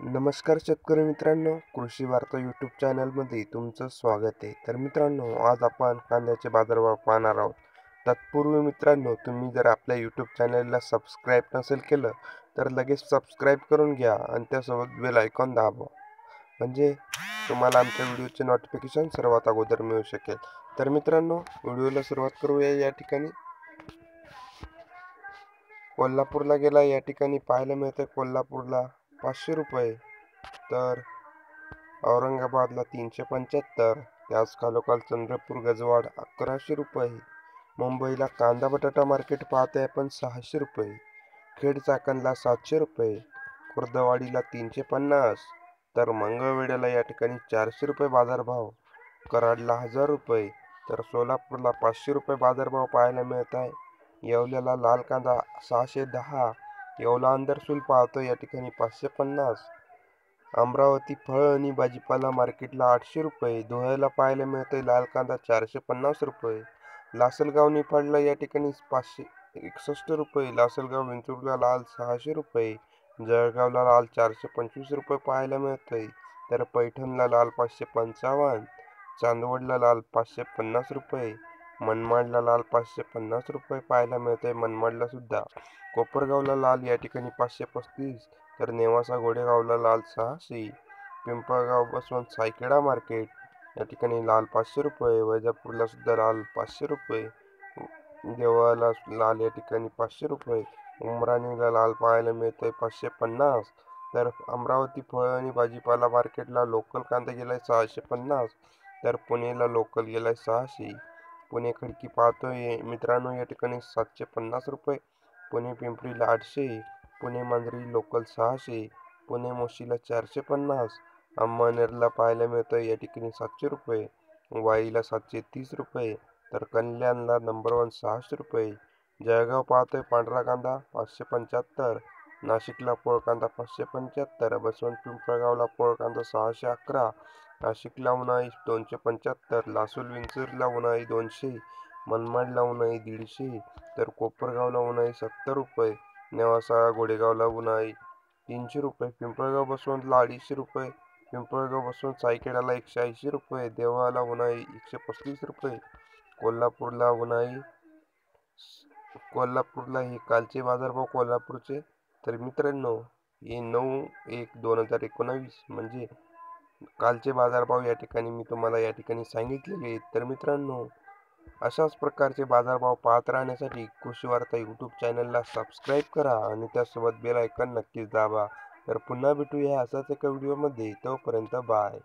नमस्कार शेतकरी मित्रांनो कृषी वार्ता यूट्यूब चॅनलमध्ये तुमचं स्वागत आहे. तर मित्रांनो आज आपण कांद्याचे बाजारभाव पाहणार आहोत. तत्पूर्वी मित्रांनो तुम्ही जर आपल्या यूट्यूब चॅनलला सबस्क्राईब नसेल केलं तर लगेच सबस्क्राईब करून घ्या आणि त्यासोबत बेल आयकॉन दाबा. म्हणजे तुम्हाला आमच्या व्हिडिओचे नोटिफिकेशन सर्वात अगोदर मिळू शकेल. तर मित्रांनो व्हिडिओला सुरुवात करूया या ठिकाणी. कोल्हापूरला गेला या ठिकाणी पाहायला मिळतं कोल्हापूरला. पाचशे रुपये. तर औरंगाबादला तीनशे पंच्याहत्तर. त्याच खालोखाल चंद्रपूर गजवाड अकराशे रुपये. मुंबईला कांदा बटाटा मार्केट पाहते आपण सहाशे रुपये. खेड चाकणला सातशे रुपये. खुर्दवाडीला तीनशे पन्नास. तर मंगळवेड्याला या ठिकाणी चारशे रुपये बाजारभाव. कराडला हजार रुपये. तर सोलापूरला पाचशे रुपये बाजारभाव पाहायला मिळत आहे. येवल्याला लाल कांदा सहाशे दहा. येवला अंदरसूल पाहतो या ठिकाणी पाचशे पन्नास अमरावती फळ आणि भाजीपाला मार्केटला आठशे रुपये धुळ्याला पाहायला मिळते लाल कांदा चारशे पन्नास रुपये लासलगाव निफाडला या ठिकाणी पाचशे एकसष्ट रुपये लासलगाव विंचूरला लाल सहाशे रुपये जळगावला लाल चारशे पंचवीस रुपये पाहायला मिळतंय. तर पैठणला लाल पाचशे पंचावन्न चांदवडला लाल पाचशे पन्नास रुपये मनमाडला लाल पाचशे पन्नास रुपये पाहायला मिळते मनमाडला सुद्धा. कोपरगावला लाल या ठिकाणी पाचशे पस्तीस तर नेवासा घोडेगावला लाल सहाशे पिंपळगाव बसवंत सायकेडा मार्केट या ठिकाणी लाल पाचशे रुपये वैजापूरला सुद्धा लाल पाचशे रुपये देवाला लाल या ठिकाणी पाचशे रुपये उमराणीला लाल पाहायला मिळते पाचशे पन्नास तर अमरावती फळ आणि भाजीपाला मार्केटला लोकल कांदा गेलाय सहाशे पन्नास तर पुणेला लोकल गेलाय सहाशे. पुणे खडकी पाहतोय. मित्रांनो या ठिकाणी सातशे पन्नास रुपये पुणे पिंपरीला आठशे पुणे मांजरी लोकल सहाशे पुणे मोशीला चारशे पन्नास अंमळनेरला पाहायला मिळतं या ठिकाणी सातशे रुपये वाईला सातशे तीस रुपये तर कल्याणला नंबर वन सहाशे रुपये जळगाव पाहतोय पांढरा कांदा पाचशे पंच्याहत्तर नाशिकला पोळ कांदा पाचशे पंच्याहत्तर बसवंत पिंपळगावला पोळ कांदा सहाशे अकरा नाशिकला उन्हाळी दोनशे पंच्याहत्तर. लासूर विंचूरला उन्हाळी दोनशे. मनमाडला उन्हाळी दीडशे. तर कोपरगावला उन्हाळी सत्तर रुपये. नेवासा गोडेगावला उन्हाळी तीनशे रुपये. पिंपळगाव बसवंतला अडीचशे रुपये. पिंपळगाव बसवंत सायखेड्याला एकशे ऐंशी रुपये. देवाला उन्हाळी एकशे पस्तीस रुपये. कोल्हापूरला उन्हाळी कोल्हापूरला हे कालचे बाजारभाव कोल्हापूरचे. तर मित्रांनो हे नऊ एक दोन हजार एकोणावीस. म्हणजे कालचे बाजारभाव या ठिकाणी मी तुम्हाला या ठिकाणी सांगितलेले आहेत. तर मित्रांनो अशाच प्रकारचे बाजारभाव पाहत राहण्यासाठी कृषी वार्ता यूट्यूब चॅनलला सबस्क्राईब करा आणि त्यासोबत बेल आयकॉन नक्कीच दाबा. तर पुन्हा भेटूया असाच एका व्हिडिओमध्ये. तोपर्यंत बाय.